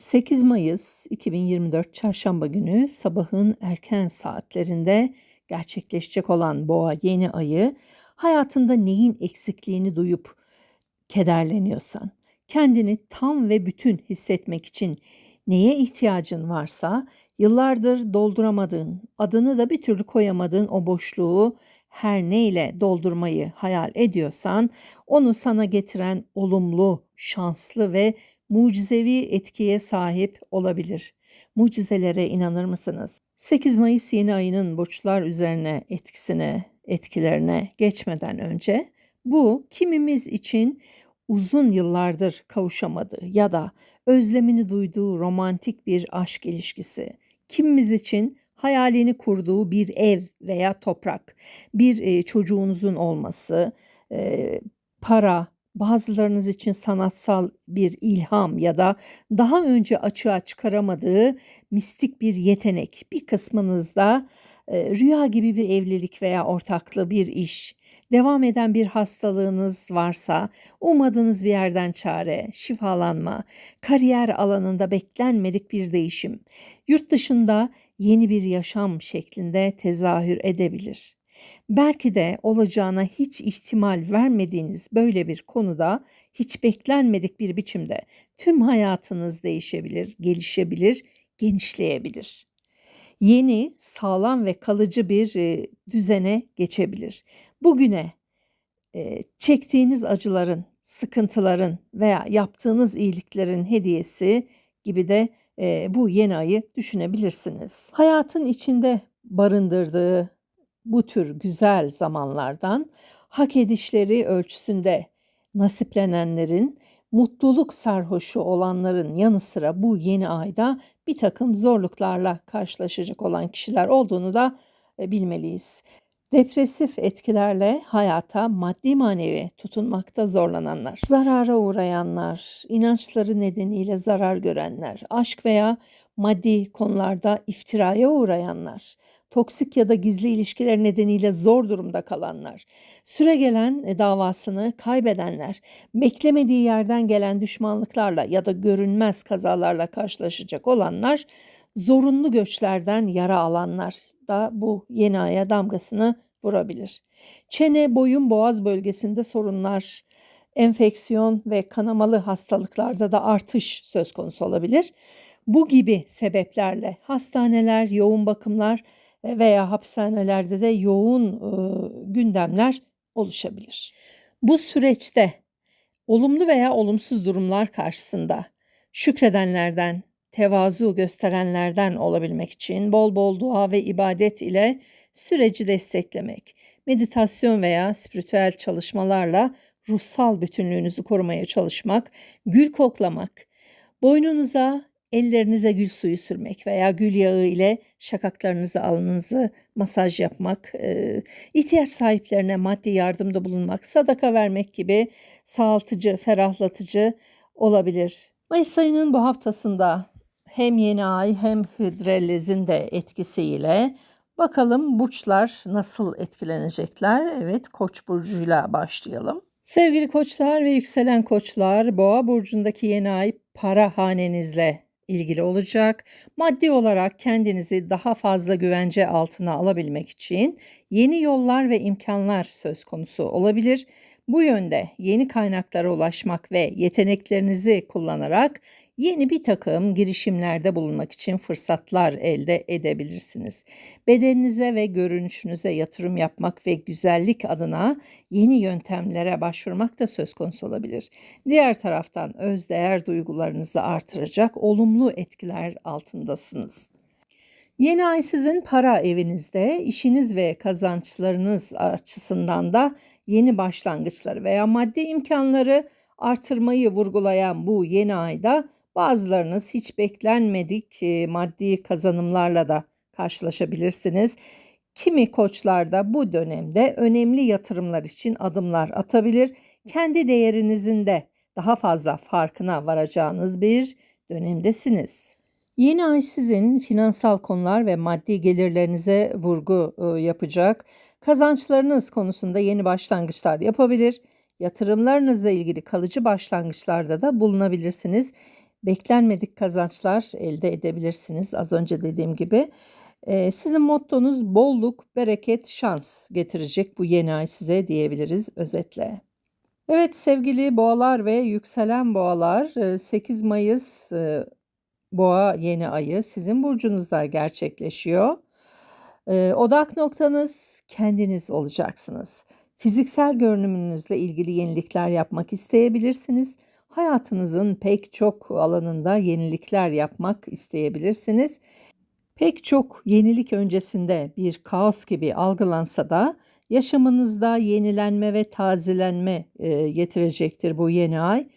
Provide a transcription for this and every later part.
8 Mayıs 2024 Çarşamba günü sabahın erken saatlerinde gerçekleşecek olan Boğa yeni ayı hayatında neyin eksikliğini duyup kederleniyorsan, kendini tam ve bütün hissetmek için neye ihtiyacın varsa yıllardır dolduramadığın, adını da bir türlü koyamadığın o boşluğu her neyle doldurmayı hayal ediyorsan onu sana getiren olumlu, şanslı ve mucizevi etkiye sahip olabilir. Mucizelere inanır mısınız? 8 Mayıs yeni ayının burçlar üzerine etkisine, etkilerine geçmeden önce bu kimimiz için uzun yıllardır kavuşamadığı ya da özlemini duyduğu romantik bir aşk ilişkisi, kimimiz için hayalini kurduğu bir ev veya toprak, bir çocuğunuzun olması, para, bazılarınız için sanatsal bir ilham ya da daha önce açığa çıkaramadığı mistik bir yetenek, bir kısmınızda e, rüya gibi bir evlilik veya ortaklı bir iş, devam eden bir hastalığınız varsa, ummadığınız bir yerden çare, şifalanma, kariyer alanında beklenmedik bir değişim, yurt dışında yeni bir yaşam şeklinde tezahür edebilir. Belki de olacağına hiç ihtimal vermediğiniz böyle bir konuda hiç beklenmedik bir biçimde tüm hayatınız değişebilir, gelişebilir, genişleyebilir. Yeni, sağlam ve kalıcı bir e, düzene geçebilir. Bugüne e, çektiğiniz acıların, sıkıntıların veya yaptığınız iyiliklerin hediyesi gibi de e, bu yeni ayı düşünebilirsiniz. Hayatın içinde barındırdığı bu tür güzel zamanlardan hak edişleri ölçüsünde nasiplenenlerin, mutluluk sarhoşu olanların yanı sıra bu yeni ayda bir takım zorluklarla karşılaşacak olan kişiler olduğunu da e, bilmeliyiz. Depresif etkilerle hayata maddi manevi tutunmakta zorlananlar, zarara uğrayanlar, inançları nedeniyle zarar görenler, aşk veya maddi konularda iftiraya uğrayanlar, toksik ya da gizli ilişkiler nedeniyle zor durumda kalanlar, süre gelen e, davasını kaybedenler, beklemediği yerden gelen düşmanlıklarla ya da görünmez kazalarla karşılaşacak olanlar, zorunlu göçlerden yara alanlar da bu yeni aya damgasını vurabilir. Çene, boyun, boğaz bölgesinde sorunlar, enfeksiyon ve kanamalı hastalıklarda da artış söz konusu olabilir. Bu gibi sebeplerle hastaneler, yoğun bakımlar veya hapishanelerde de yoğun e, gündemler oluşabilir. Bu süreçte olumlu veya olumsuz durumlar karşısında şükredenlerden, tevazu gösterenlerden olabilmek için bol bol dua ve ibadet ile süreci desteklemek, meditasyon veya spiritüel çalışmalarla ruhsal bütünlüğünüzü korumaya çalışmak, gül koklamak, boynunuza ellerinize gül suyu sürmek veya gül yağı ile şakaklarınızı alnınızı masaj yapmak, ihtiyaç sahiplerine maddi yardımda bulunmak, sadaka vermek gibi sağaltıcı, ferahlatıcı olabilir. Mayıs ayının bu haftasında hem yeni ay hem hidrellezin de etkisiyle bakalım burçlar nasıl etkilenecekler. Evet Koç burcuyla başlayalım. Sevgili koçlar ve yükselen koçlar boğa burcundaki yeni ay para hanenizle ilgili olacak. Maddi olarak kendinizi daha fazla güvence altına alabilmek için yeni yollar ve imkanlar söz konusu olabilir. Bu yönde yeni kaynaklara ulaşmak ve yeteneklerinizi kullanarak yeni bir takım girişimlerde bulunmak için fırsatlar elde edebilirsiniz. Bedeninize ve görünüşünüze yatırım yapmak ve güzellik adına yeni yöntemlere başvurmak da söz konusu olabilir. Diğer taraftan özdeğer duygularınızı artıracak olumlu etkiler altındasınız. Yeni ay sizin para evinizde, işiniz ve kazançlarınız açısından da yeni başlangıçları veya maddi imkanları artırmayı vurgulayan bu yeni ayda Bazılarınız hiç beklenmedik maddi kazanımlarla da karşılaşabilirsiniz. Kimi koçlar da bu dönemde önemli yatırımlar için adımlar atabilir. Kendi değerinizin de daha fazla farkına varacağınız bir dönemdesiniz. Yeni ay sizin finansal konular ve maddi gelirlerinize vurgu yapacak. Kazançlarınız konusunda yeni başlangıçlar yapabilir. Yatırımlarınızla ilgili kalıcı başlangıçlarda da bulunabilirsiniz. Beklenmedik kazançlar elde edebilirsiniz. Az önce dediğim gibi. Ee, sizin mottonuz bolluk, bereket, şans getirecek bu yeni ay size diyebiliriz özetle. Evet sevgili boğalar ve yükselen boğalar 8 Mayıs e, boğa yeni ayı sizin burcunuzda gerçekleşiyor. E, odak noktanız kendiniz olacaksınız. Fiziksel görünümünüzle ilgili yenilikler yapmak isteyebilirsiniz. Hayatınızın pek çok alanında yenilikler yapmak isteyebilirsiniz. Pek çok yenilik öncesinde bir kaos gibi algılansa da yaşamınızda yenilenme ve tazelenme e, getirecektir bu yeni ay.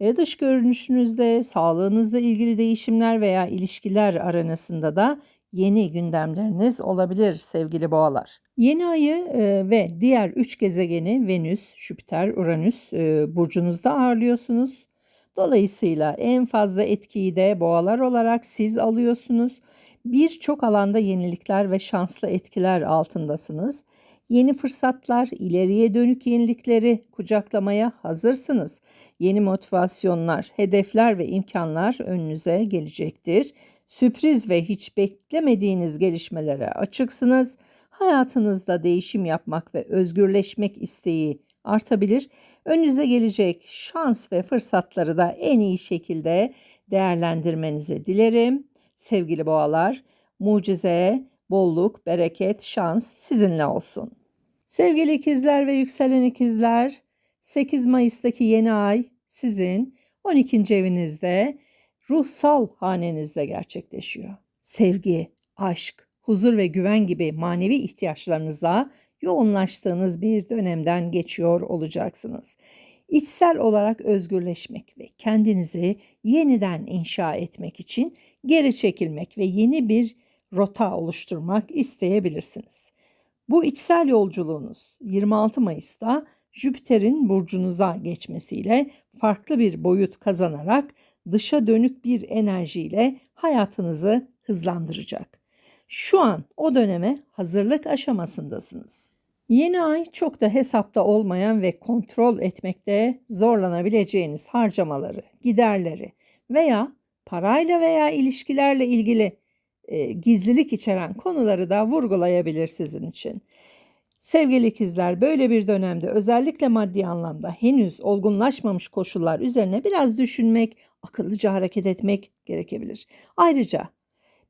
E, dış görünüşünüzde, sağlığınızla ilgili değişimler veya ilişkiler aranasında da yeni gündemleriniz olabilir sevgili boğalar. Yeni ayı e, ve diğer üç gezegeni Venüs, Jüpiter, Uranüs e, burcunuzda ağırlıyorsunuz. Dolayısıyla en fazla etkiyi de boğalar olarak siz alıyorsunuz. Birçok alanda yenilikler ve şanslı etkiler altındasınız. Yeni fırsatlar, ileriye dönük yenilikleri kucaklamaya hazırsınız. Yeni motivasyonlar, hedefler ve imkanlar önünüze gelecektir. Sürpriz ve hiç beklemediğiniz gelişmelere açıksınız. Hayatınızda değişim yapmak ve özgürleşmek isteği artabilir. Önünüze gelecek şans ve fırsatları da en iyi şekilde değerlendirmenizi dilerim. Sevgili boğalar, mucize, bolluk, bereket, şans sizinle olsun. Sevgili ikizler ve yükselen ikizler, 8 Mayıs'taki yeni ay sizin 12. evinizde ruhsal hanenizde gerçekleşiyor. Sevgi, aşk, huzur ve güven gibi manevi ihtiyaçlarınıza yoğunlaştığınız bir dönemden geçiyor olacaksınız. İçsel olarak özgürleşmek ve kendinizi yeniden inşa etmek için geri çekilmek ve yeni bir rota oluşturmak isteyebilirsiniz. Bu içsel yolculuğunuz 26 Mayıs'ta Jüpiter'in burcunuza geçmesiyle farklı bir boyut kazanarak dışa dönük bir enerjiyle hayatınızı hızlandıracak. Şu an o döneme hazırlık aşamasındasınız. Yeni ay çok da hesapta olmayan ve kontrol etmekte zorlanabileceğiniz harcamaları, giderleri veya parayla veya ilişkilerle ilgili e, gizlilik içeren konuları da vurgulayabilir sizin için. Sevgili ikizler böyle bir dönemde özellikle maddi anlamda henüz olgunlaşmamış koşullar üzerine biraz düşünmek, akıllıca hareket etmek gerekebilir. Ayrıca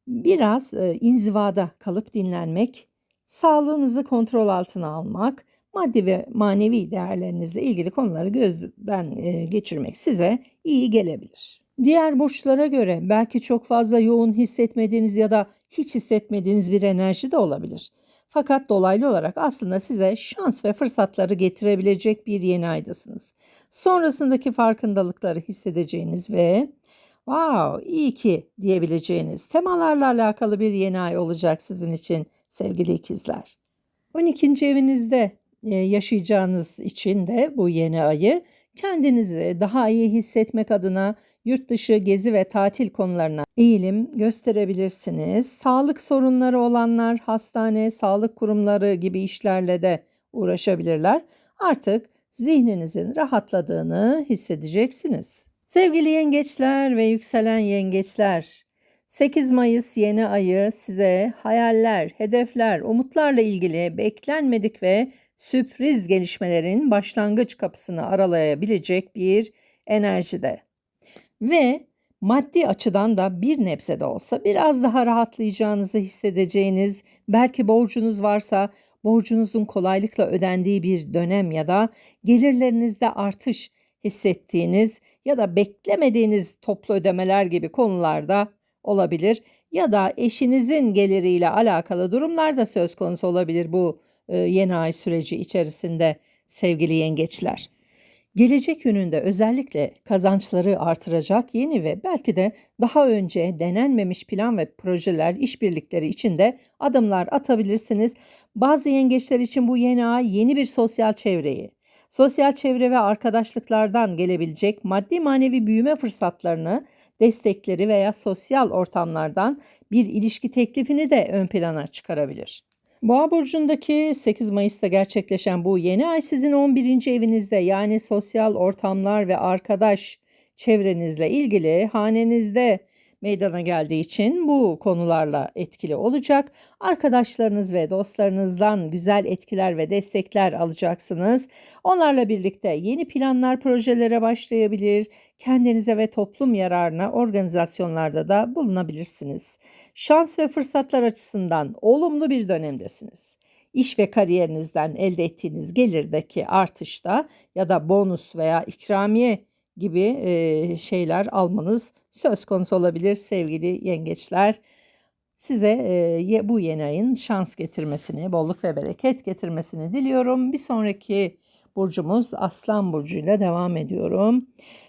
biraz e, inzivada kalıp dinlenmek, sağlığınızı kontrol altına almak, maddi ve manevi değerlerinizle ilgili konuları gözden e, geçirmek size iyi gelebilir. Diğer burçlara göre belki çok fazla yoğun hissetmediğiniz ya da hiç hissetmediğiniz bir enerji de olabilir. Fakat dolaylı olarak aslında size şans ve fırsatları getirebilecek bir yeni aydasınız. Sonrasındaki farkındalıkları hissedeceğiniz ve wow iyi ki diyebileceğiniz temalarla alakalı bir yeni ay olacak sizin için sevgili ikizler. 12. evinizde yaşayacağınız için de bu yeni ayı kendinizi daha iyi hissetmek adına yurt dışı gezi ve tatil konularına eğilim gösterebilirsiniz. Sağlık sorunları olanlar hastane, sağlık kurumları gibi işlerle de uğraşabilirler. Artık zihninizin rahatladığını hissedeceksiniz. Sevgili yengeçler ve yükselen yengeçler, 8 Mayıs yeni ayı size hayaller, hedefler, umutlarla ilgili beklenmedik ve sürpriz gelişmelerin başlangıç kapısını aralayabilecek bir enerjide. Ve maddi açıdan da bir nebze de olsa biraz daha rahatlayacağınızı hissedeceğiniz, belki borcunuz varsa borcunuzun kolaylıkla ödendiği bir dönem ya da gelirlerinizde artış hissettiğiniz ya da beklemediğiniz toplu ödemeler gibi konularda olabilir ya da eşinizin geliriyle alakalı durumlar da söz konusu olabilir bu e, yeni ay süreci içerisinde sevgili yengeçler. Gelecek yönünde özellikle kazançları artıracak yeni ve belki de daha önce denenmemiş plan ve projeler, işbirlikleri içinde adımlar atabilirsiniz. Bazı yengeçler için bu yeni ay yeni bir sosyal çevreyi, sosyal çevre ve arkadaşlıklardan gelebilecek maddi manevi büyüme fırsatlarını, destekleri veya sosyal ortamlardan bir ilişki teklifini de ön plana çıkarabilir. Boğa burcundaki 8 Mayıs'ta gerçekleşen bu yeni ay sizin 11. evinizde yani sosyal ortamlar ve arkadaş çevrenizle ilgili hanenizde meydana geldiği için bu konularla etkili olacak. Arkadaşlarınız ve dostlarınızdan güzel etkiler ve destekler alacaksınız. Onlarla birlikte yeni planlar, projelere başlayabilir. Kendinize ve toplum yararına organizasyonlarda da bulunabilirsiniz. Şans ve fırsatlar açısından olumlu bir dönemdesiniz iş ve kariyerinizden elde ettiğiniz gelirdeki artışta ya da bonus veya ikramiye gibi şeyler almanız söz konusu olabilir sevgili yengeçler. Size bu yeni ayın şans getirmesini, bolluk ve bereket getirmesini diliyorum. Bir sonraki burcumuz Aslan burcuyla devam ediyorum.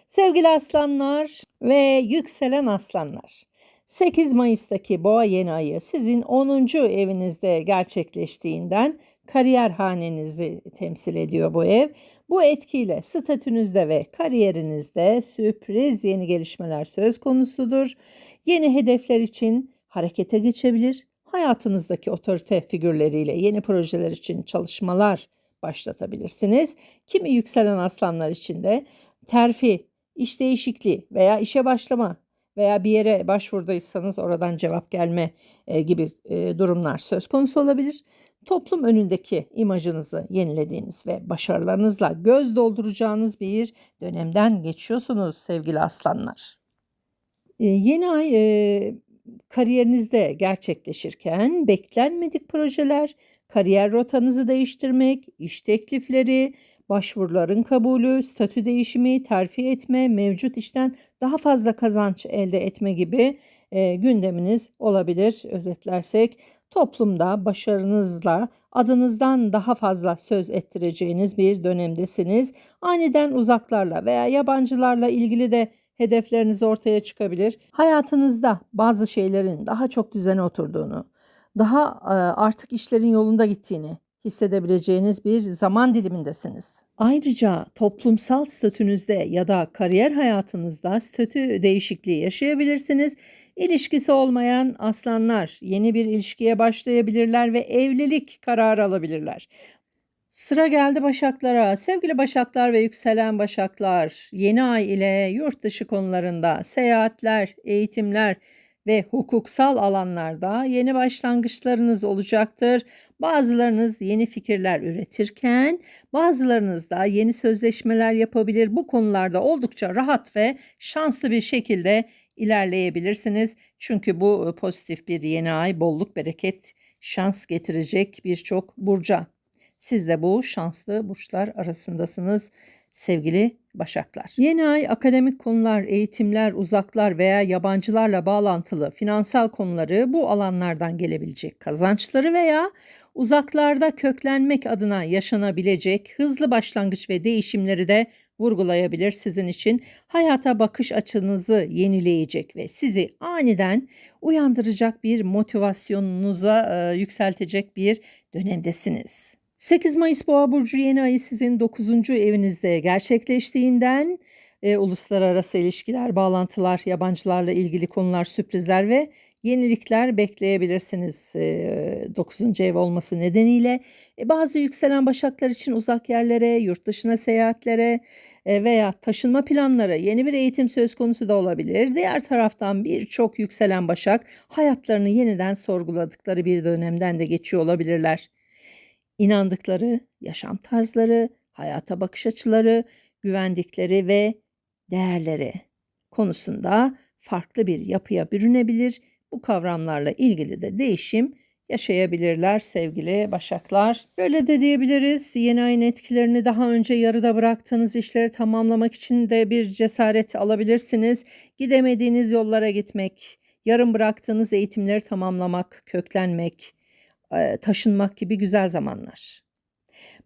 Sevgili aslanlar ve yükselen aslanlar. 8 Mayıs'taki boğa yeni ayı sizin 10. evinizde gerçekleştiğinden kariyer hanenizi temsil ediyor bu ev. Bu etkiyle statünüzde ve kariyerinizde sürpriz yeni gelişmeler söz konusudur. Yeni hedefler için harekete geçebilir. Hayatınızdaki otorite figürleriyle yeni projeler için çalışmalar başlatabilirsiniz. Kimi yükselen aslanlar için de terfi, iş değişikliği veya işe başlama veya bir yere başvurduysanız oradan cevap gelme e, gibi e, durumlar söz konusu olabilir. Toplum önündeki imajınızı yenilediğiniz ve başarılarınızla göz dolduracağınız bir dönemden geçiyorsunuz sevgili aslanlar. E, yeni ay e, kariyerinizde gerçekleşirken beklenmedik projeler, kariyer rotanızı değiştirmek, iş teklifleri, başvuruların kabulü, statü değişimi, terfi etme, mevcut işten daha fazla kazanç elde etme gibi e, gündeminiz olabilir. Özetlersek toplumda başarınızla adınızdan daha fazla söz ettireceğiniz bir dönemdesiniz. Aniden uzaklarla veya yabancılarla ilgili de hedefleriniz ortaya çıkabilir. Hayatınızda bazı şeylerin daha çok düzene oturduğunu, daha artık işlerin yolunda gittiğini hissedebileceğiniz bir zaman dilimindesiniz. Ayrıca toplumsal statünüzde ya da kariyer hayatınızda statü değişikliği yaşayabilirsiniz. İlişkisi olmayan aslanlar yeni bir ilişkiye başlayabilirler ve evlilik kararı alabilirler. Sıra geldi Başaklara. Sevgili Başaklar ve yükselen Başaklar, yeni ay ile yurt dışı konularında seyahatler, eğitimler, ve hukuksal alanlarda yeni başlangıçlarınız olacaktır. Bazılarınız yeni fikirler üretirken bazılarınız da yeni sözleşmeler yapabilir. Bu konularda oldukça rahat ve şanslı bir şekilde ilerleyebilirsiniz. Çünkü bu e, pozitif bir yeni ay bolluk, bereket, şans getirecek birçok burca. Siz de bu şanslı burçlar arasındasınız sevgili Başaklar. Yeni ay akademik konular, eğitimler, uzaklar veya yabancılarla bağlantılı finansal konuları bu alanlardan gelebilecek kazançları veya uzaklarda köklenmek adına yaşanabilecek hızlı başlangıç ve değişimleri de vurgulayabilir sizin için. Hayata bakış açınızı yenileyecek ve sizi aniden uyandıracak bir motivasyonunuza e, yükseltecek bir dönemdesiniz. 8 Mayıs Boğa Burcu yeni ayı sizin 9. evinizde gerçekleştiğinden e, uluslararası ilişkiler, bağlantılar, yabancılarla ilgili konular, sürprizler ve yenilikler bekleyebilirsiniz e, 9. ev olması nedeniyle. E, bazı yükselen başaklar için uzak yerlere, yurt dışına seyahatlere e, veya taşınma planları, yeni bir eğitim söz konusu da olabilir. Diğer taraftan birçok yükselen başak hayatlarını yeniden sorguladıkları bir dönemden de geçiyor olabilirler inandıkları yaşam tarzları, hayata bakış açıları, güvendikleri ve değerleri konusunda farklı bir yapıya bürünebilir. Bu kavramlarla ilgili de değişim yaşayabilirler sevgili başaklar. Böyle de diyebiliriz. Yeni ayın etkilerini daha önce yarıda bıraktığınız işleri tamamlamak için de bir cesaret alabilirsiniz. Gidemediğiniz yollara gitmek, yarım bıraktığınız eğitimleri tamamlamak, köklenmek, taşınmak gibi güzel zamanlar.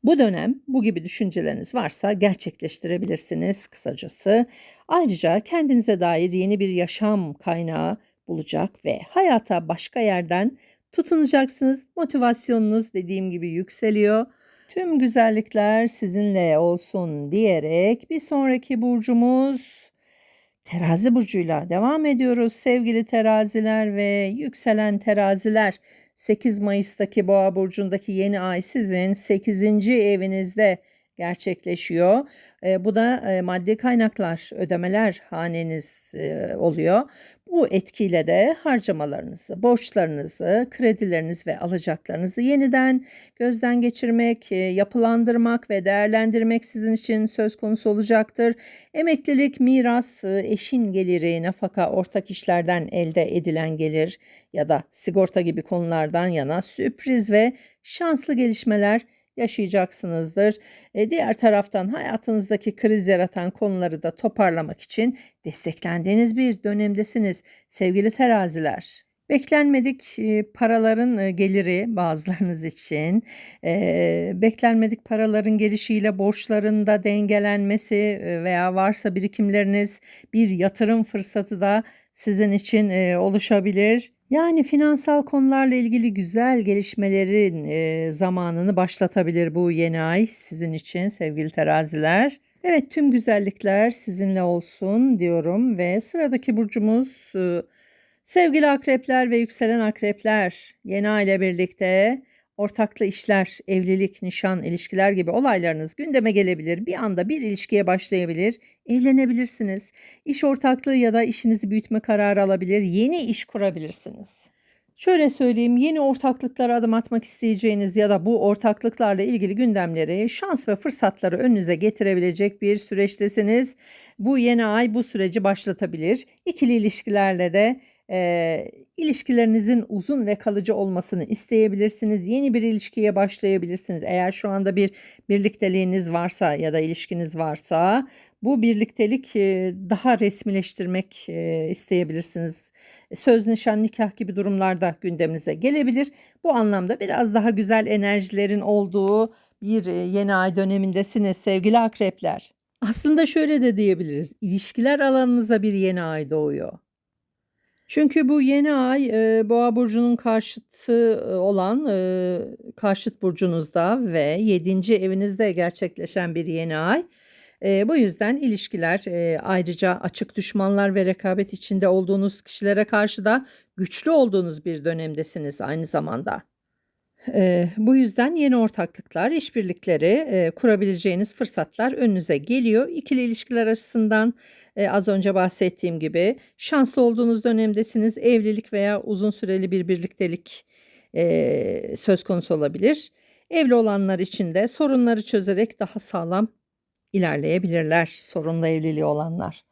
Bu dönem bu gibi düşünceleriniz varsa gerçekleştirebilirsiniz kısacası. Ayrıca kendinize dair yeni bir yaşam kaynağı bulacak ve hayata başka yerden tutunacaksınız. Motivasyonunuz dediğim gibi yükseliyor. Tüm güzellikler sizinle olsun diyerek bir sonraki burcumuz terazi burcuyla devam ediyoruz sevgili teraziler ve yükselen teraziler. 8 Mayıs'taki Boğa burcundaki yeni ay sizin 8. evinizde gerçekleşiyor. E, bu da e, maddi kaynaklar, ödemeler haneniz e, oluyor. Bu etkiyle de harcamalarınızı, borçlarınızı, kredileriniz ve alacaklarınızı yeniden gözden geçirmek, e, yapılandırmak ve değerlendirmek sizin için söz konusu olacaktır. Emeklilik, miras, e, eşin geliri, nafaka, ortak işlerden elde edilen gelir ya da sigorta gibi konulardan yana sürpriz ve şanslı gelişmeler yaşayacaksınızdır. E, diğer taraftan hayatınızdaki kriz yaratan konuları da toparlamak için desteklendiğiniz bir dönemdesiniz sevgili teraziler. Beklenmedik e, paraların e, geliri bazılarınız için, e, beklenmedik paraların gelişiyle borçların da dengelenmesi veya varsa birikimleriniz bir yatırım fırsatı da sizin için oluşabilir. Yani finansal konularla ilgili güzel gelişmelerin e, zamanını başlatabilir bu yeni ay sizin için sevgili teraziler. Evet tüm güzellikler sizinle olsun diyorum ve sıradaki burcumuz e, sevgili akrepler ve yükselen akrepler yeni ay ile birlikte ortaklı işler, evlilik, nişan, ilişkiler gibi olaylarınız gündeme gelebilir. Bir anda bir ilişkiye başlayabilir, evlenebilirsiniz. İş ortaklığı ya da işinizi büyütme kararı alabilir, yeni iş kurabilirsiniz. Şöyle söyleyeyim, yeni ortaklıklara adım atmak isteyeceğiniz ya da bu ortaklıklarla ilgili gündemleri, şans ve fırsatları önünüze getirebilecek bir süreçtesiniz. Bu yeni ay bu süreci başlatabilir. İkili ilişkilerle de e, ilişkilerinizin uzun ve kalıcı olmasını isteyebilirsiniz. Yeni bir ilişkiye başlayabilirsiniz. Eğer şu anda bir birlikteliğiniz varsa ya da ilişkiniz varsa bu birliktelik e, daha resmileştirmek e, isteyebilirsiniz. Söz, nişan, nikah gibi durumlarda gündeminize gelebilir. Bu anlamda biraz daha güzel enerjilerin olduğu bir yeni ay dönemindesiniz sevgili akrepler. Aslında şöyle de diyebiliriz. İlişkiler alanınıza bir yeni ay doğuyor. Çünkü bu yeni ay e, Boğa burcunun karşıtı olan e, karşıt burcunuzda ve 7. evinizde gerçekleşen bir yeni ay. E, bu yüzden ilişkiler e, ayrıca açık düşmanlar ve rekabet içinde olduğunuz kişilere karşı da güçlü olduğunuz bir dönemdesiniz aynı zamanda. E, bu yüzden yeni ortaklıklar, işbirlikleri e, kurabileceğiniz fırsatlar önünüze geliyor. İkili ilişkiler açısından e, az önce bahsettiğim gibi şanslı olduğunuz dönemdesiniz. Evlilik veya uzun süreli bir birliktelik e, söz konusu olabilir. Evli olanlar için de sorunları çözerek daha sağlam ilerleyebilirler sorunlu evliliği olanlar.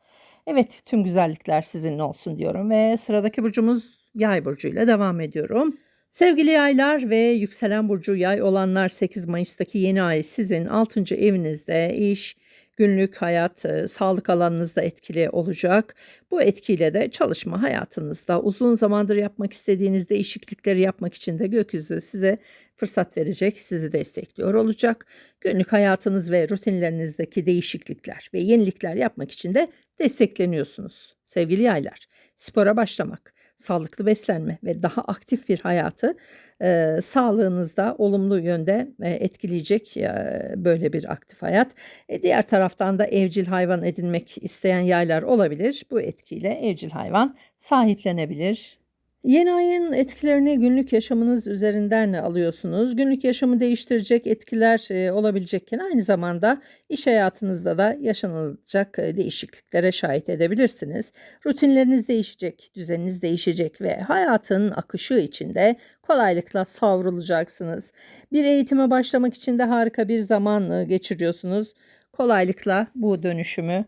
Evet tüm güzellikler sizinle olsun diyorum ve sıradaki burcumuz yay burcuyla devam ediyorum. Sevgili yaylar ve yükselen burcu yay olanlar 8 Mayıs'taki yeni ay sizin 6. evinizde iş, günlük hayat, e, sağlık alanınızda etkili olacak. Bu etkiyle de çalışma hayatınızda uzun zamandır yapmak istediğiniz değişiklikleri yapmak için de gökyüzü size fırsat verecek, sizi destekliyor olacak. Günlük hayatınız ve rutinlerinizdeki değişiklikler ve yenilikler yapmak için de destekleniyorsunuz sevgili yaylar. Spora başlamak, sağlıklı beslenme ve daha aktif bir hayatı e, sağlığınızda olumlu yönde e, etkileyecek e, böyle bir aktif hayat. E, diğer taraftan da evcil hayvan edinmek isteyen yaylar olabilir. Bu etkiyle evcil hayvan sahiplenebilir Yeni ayın etkilerini günlük yaşamınız üzerinden alıyorsunuz. Günlük yaşamı değiştirecek etkiler e, olabilecekken aynı zamanda iş hayatınızda da yaşanılacak e, değişikliklere şahit edebilirsiniz. Rutinleriniz değişecek, düzeniniz değişecek ve hayatın akışı içinde kolaylıkla savrulacaksınız. Bir eğitime başlamak için de harika bir zaman e, geçiriyorsunuz. Kolaylıkla bu dönüşümü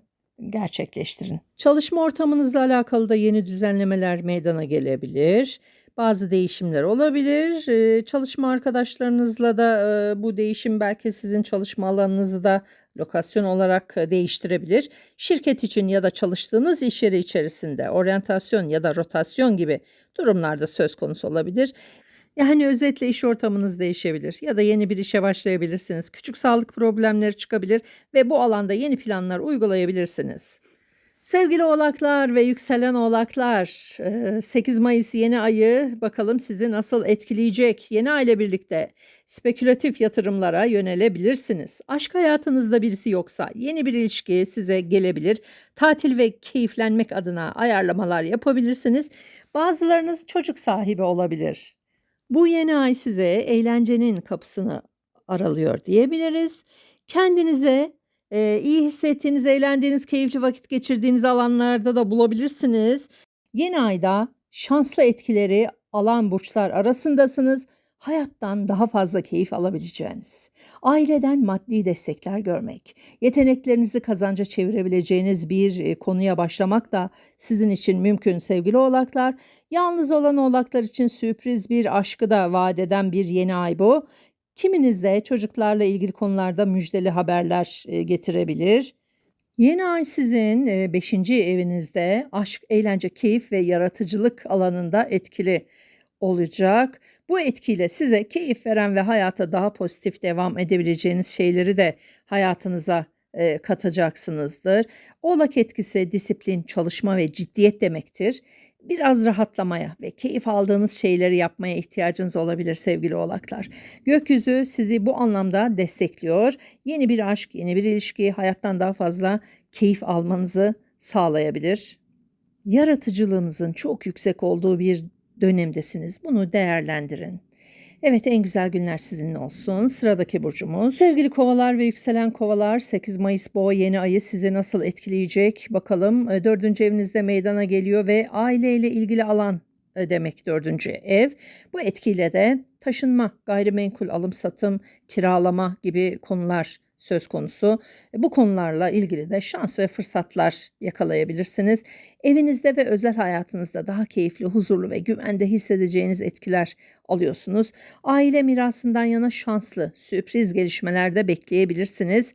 gerçekleştirin. Çalışma ortamınızla alakalı da yeni düzenlemeler meydana gelebilir. Bazı değişimler olabilir. Ee, çalışma arkadaşlarınızla da e, bu değişim belki sizin çalışma alanınızı da lokasyon olarak e, değiştirebilir. Şirket için ya da çalıştığınız iş yeri içerisinde oryantasyon ya da rotasyon gibi durumlarda söz konusu olabilir. Yani özetle iş ortamınız değişebilir ya da yeni bir işe başlayabilirsiniz. Küçük sağlık problemleri çıkabilir ve bu alanda yeni planlar uygulayabilirsiniz. Sevgili oğlaklar ve yükselen oğlaklar 8 Mayıs yeni ayı bakalım sizi nasıl etkileyecek. Yeni ay ile birlikte spekülatif yatırımlara yönelebilirsiniz. Aşk hayatınızda birisi yoksa yeni bir ilişki size gelebilir. Tatil ve keyiflenmek adına ayarlamalar yapabilirsiniz. Bazılarınız çocuk sahibi olabilir. Bu yeni ay size eğlencenin kapısını aralıyor diyebiliriz. Kendinize e, iyi hissettiğiniz, eğlendiğiniz, keyifli vakit geçirdiğiniz alanlarda da bulabilirsiniz. Yeni ayda şanslı etkileri alan burçlar arasındasınız. Hayattan daha fazla keyif alabileceğiniz, aileden maddi destekler görmek, yeteneklerinizi kazanca çevirebileceğiniz bir e, konuya başlamak da sizin için mümkün sevgili oğlaklar. Yalnız olan oğlaklar için sürpriz bir aşkı da vaat eden bir yeni ay bu. Kiminiz de çocuklarla ilgili konularda müjdeli haberler e, getirebilir. Yeni ay sizin 5. evinizde aşk, eğlence, keyif ve yaratıcılık alanında etkili olacak. Bu etkiyle size keyif veren ve hayata daha pozitif devam edebileceğiniz şeyleri de hayatınıza e, katacaksınızdır. Oğlak etkisi disiplin, çalışma ve ciddiyet demektir. Biraz rahatlamaya ve keyif aldığınız şeyleri yapmaya ihtiyacınız olabilir sevgili oğlaklar. Gökyüzü sizi bu anlamda destekliyor. Yeni bir aşk, yeni bir ilişki hayattan daha fazla keyif almanızı sağlayabilir. Yaratıcılığınızın çok yüksek olduğu bir dönemdesiniz. Bunu değerlendirin. Evet en güzel günler sizinle olsun. Sıradaki burcumuz. Sevgili kovalar ve yükselen kovalar 8 Mayıs boğa yeni ayı sizi nasıl etkileyecek? Bakalım e, dördüncü evinizde meydana geliyor ve aileyle ilgili alan e, demek dördüncü ev. Bu etkiyle de taşınma, gayrimenkul alım satım, kiralama gibi konular söz konusu. E, bu konularla ilgili de şans ve fırsatlar yakalayabilirsiniz. Evinizde ve özel hayatınızda daha keyifli, huzurlu ve güvende hissedeceğiniz etkiler alıyorsunuz. Aile mirasından yana şanslı, sürpriz gelişmeler de bekleyebilirsiniz.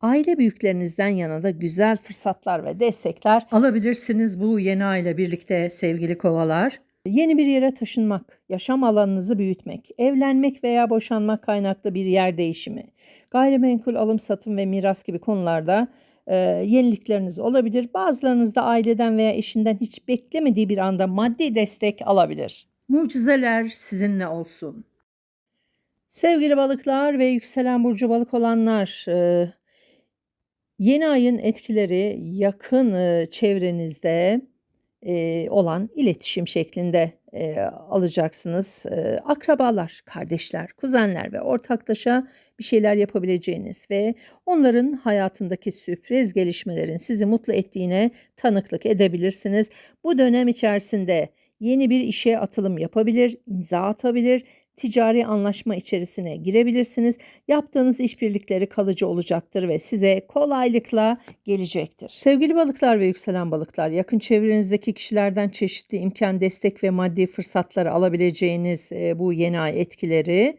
Aile büyüklerinizden yana da güzel fırsatlar ve destekler alabilirsiniz bu yeni aile birlikte sevgili kovalar. Yeni bir yere taşınmak, yaşam alanınızı büyütmek, evlenmek veya boşanmak kaynaklı bir yer değişimi, gayrimenkul alım satım ve miras gibi konularda e, yenilikleriniz olabilir. Bazılarınız da aileden veya eşinden hiç beklemediği bir anda maddi destek alabilir. Mucizeler sizinle olsun. Sevgili balıklar ve yükselen burcu balık olanlar, e, yeni ayın etkileri yakın e, çevrenizde olan iletişim şeklinde alacaksınız. Akrabalar, kardeşler, kuzenler ve ortaklaşa bir şeyler yapabileceğiniz ve onların hayatındaki sürpriz gelişmelerin sizi mutlu ettiğine tanıklık edebilirsiniz. Bu dönem içerisinde yeni bir işe atılım yapabilir, imza atabilir ticari anlaşma içerisine girebilirsiniz. Yaptığınız işbirlikleri kalıcı olacaktır ve size kolaylıkla gelecektir. Sevgili balıklar ve yükselen balıklar, yakın çevrenizdeki kişilerden çeşitli imkan, destek ve maddi fırsatları alabileceğiniz e, bu yeni ay etkileri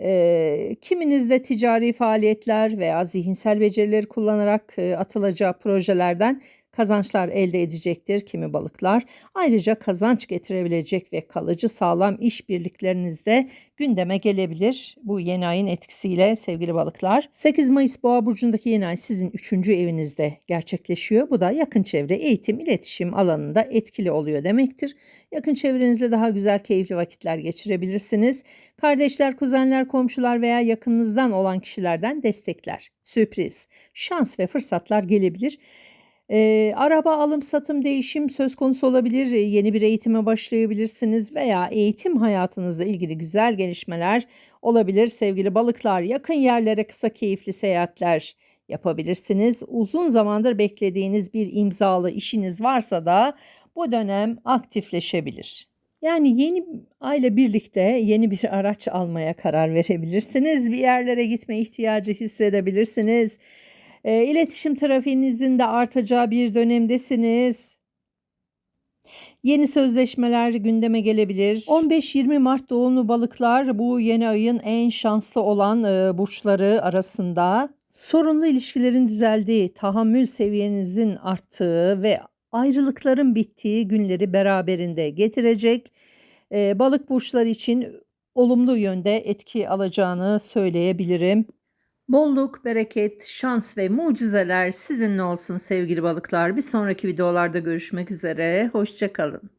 e, kiminizde ticari faaliyetler veya zihinsel becerileri kullanarak e, atılacağı projelerden kazançlar elde edecektir kimi balıklar. Ayrıca kazanç getirebilecek ve kalıcı sağlam işbirliklerinizde gündeme gelebilir bu yeni ayın etkisiyle sevgili balıklar. 8 Mayıs Boğa burcundaki yeni ay sizin 3. evinizde gerçekleşiyor. Bu da yakın çevre, eğitim, iletişim alanında etkili oluyor demektir. Yakın çevrenizde daha güzel, keyifli vakitler geçirebilirsiniz. Kardeşler, kuzenler, komşular veya yakınınızdan olan kişilerden destekler, sürpriz, şans ve fırsatlar gelebilir. E, araba alım satım değişim söz konusu olabilir. Yeni bir eğitime başlayabilirsiniz veya eğitim hayatınızla ilgili güzel gelişmeler olabilir. Sevgili balıklar yakın yerlere kısa keyifli seyahatler yapabilirsiniz. Uzun zamandır beklediğiniz bir imzalı işiniz varsa da bu dönem aktifleşebilir. Yani yeni aile birlikte yeni bir araç almaya karar verebilirsiniz. Bir yerlere gitme ihtiyacı hissedebilirsiniz. E, iletişim trafiğinizin de artacağı bir dönemdesiniz. Yeni sözleşmeler gündeme gelebilir. 15-20 Mart doğumlu balıklar bu yeni ayın en şanslı olan e, burçları arasında. Sorunlu ilişkilerin düzeldiği, tahammül seviyenizin arttığı ve ayrılıkların bittiği günleri beraberinde getirecek. E, balık burçları için olumlu yönde etki alacağını söyleyebilirim. Bolluk, bereket, şans ve mucizeler sizinle olsun sevgili balıklar. Bir sonraki videolarda görüşmek üzere. Hoşçakalın.